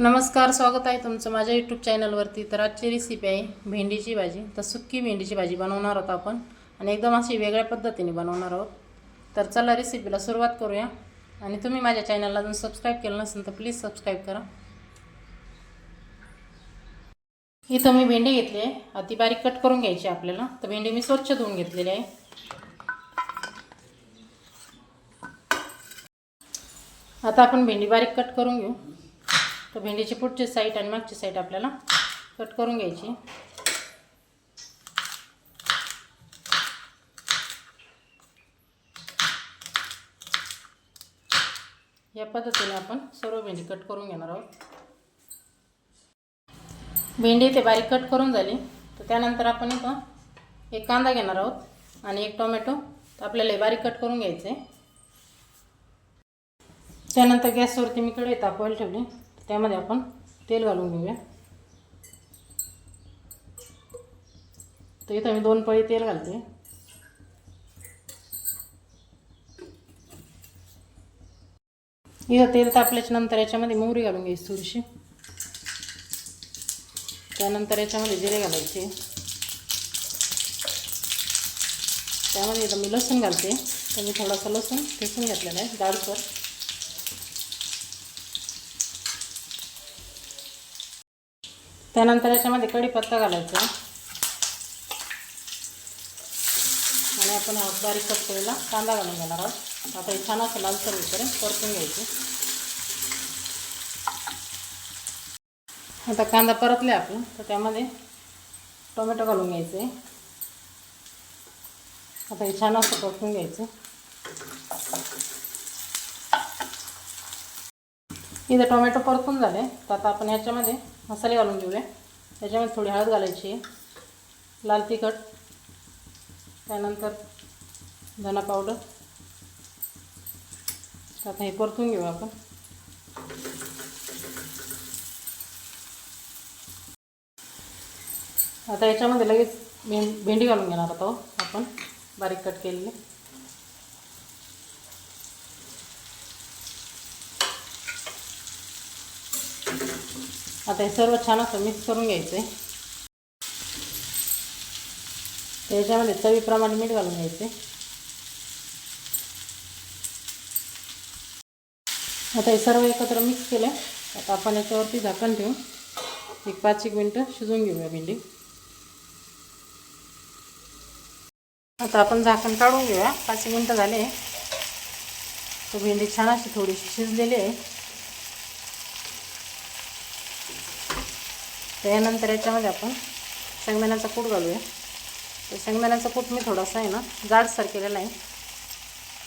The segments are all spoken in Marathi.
नमस्कार स्वागत आहे तुमचं माझ्या यूट्यूब चॅनलवरती तर आजची रेसिपी आहे भेंडीची भाजी. तर सुक्की भेंडीची भाजी बनवणार आहोत आपण. आणि एकदम अशी वेगळ्या पद्धतीने बनवणार आहोत. तर चला रेसिपीला सुरुवात करूया. आणि तुम्ही माझ्या चॅनलला अजून सबस्क्राईब केलं नसेल तर प्लीज सबस्क्राईब करा. इथं मी भेंडी घेतली आहे. अति बारीक कट करून घ्यायची आपल्याला. तर भेंडी मी स्वच्छ धुवून घेतलेली आहे. आता आपण भेंडी बारीक कट करून घेऊ. तर भेंडीची पुढची साईड आणि मागची साईड आपल्याला कट करून घ्यायची. या पद्धतीने आपण सर्व भेंडी कट करून घेणार आहोत. भेंडी ते बारीक कट करून झाली. तर त्यानंतर आपण इथं एक कांदा घेणार आहोत आणि एक टोमॅटो. तर आपल्याला बारीक कट करून घ्यायचं. आहे त्यानंतर गॅसवरती मी कढई तापवायला ठेवली. त्यामध्ये आपण तेल घालून घेऊया. तर इथं मी दोन पळी तेल घालते. इथं तेल तापल्याच्या नंतर याच्यामध्ये मोहरी घालून घ्यायची थोडीशी. त्यानंतर याच्यामध्ये जिरे घालायचे. त्यामध्ये इथं मी लसूण घालते. तर मी थोडासा लसूण ठेचून घेतलेला आहे जाडसर. त्यानंतर याच्यामध्ये कढीपत्ता घालायचा. आणि आपण बारीक कट केलेला कांदा घालून घेणार आहोत. आता हे छान असं लालसर वगैरे परतून घ्यायचे. आता कांदा परतले आपण तर त्यामध्ये टोमॅटो घालून घ्यायचे. आता हे छान असं परतून घ्यायचं. इथं टोमॅटो परतून झाले. तर आता आपण याच्यामध्ये मसाले घालून घेऊया त्याच्यामध्ये थोडी घालायची आहे. लाल तिखट, त्यानंतर धना पावडर तर आता हे परतून घेऊ आपण. आता याच्यामध्ये लगेच भें, भेंडी घालून घेणार आहोत आपण. बारीक कट केलेली. आता हे सर्व छान असं मिक्स करून घ्यायचं. आहे त्याच्यामध्ये चवीप्रमाणे मीठ घालून घ्यायचे. आता हे सर्व एकत्र मिक्स केलं. आता आपण याच्यावरती झाकण ठेवून एक पाच एक मिनटं शिजवून घेऊया भेंडी. आता आपण झाकण काढून घेऊया. पाच एक मिनटं झाले. तर भेंडी छान अशी थोडीशी शिजलेली आहे. त्यानंतर याच्यामध्ये आपण शेंगदाण्याचा कूट घालूया. तर शेंगदाण्याचा कूट मी थोडासा आहे ना जाडसर केलेला आहे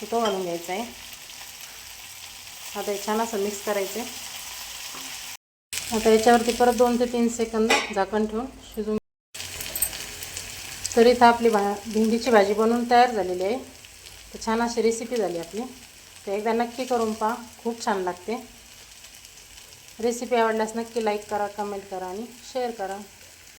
तो तो घालून घ्यायचा आहे. आता हे छान असं मिक्स करायचं आहे. आता याच्यावरती परत दोन ते तीन सेकंद झाकण ठेवून शिजून तर इथं आपली भा भेंडीची भाजी बनवून तयार झालेली आहे. तर छान अशी रेसिपी झाली आपली. तर एकदा नक्की करून पहा खूप छान लागते. रेसिपी आवडल्यास नक्की लाईक करा कमेंट करा आणि शेअर करा.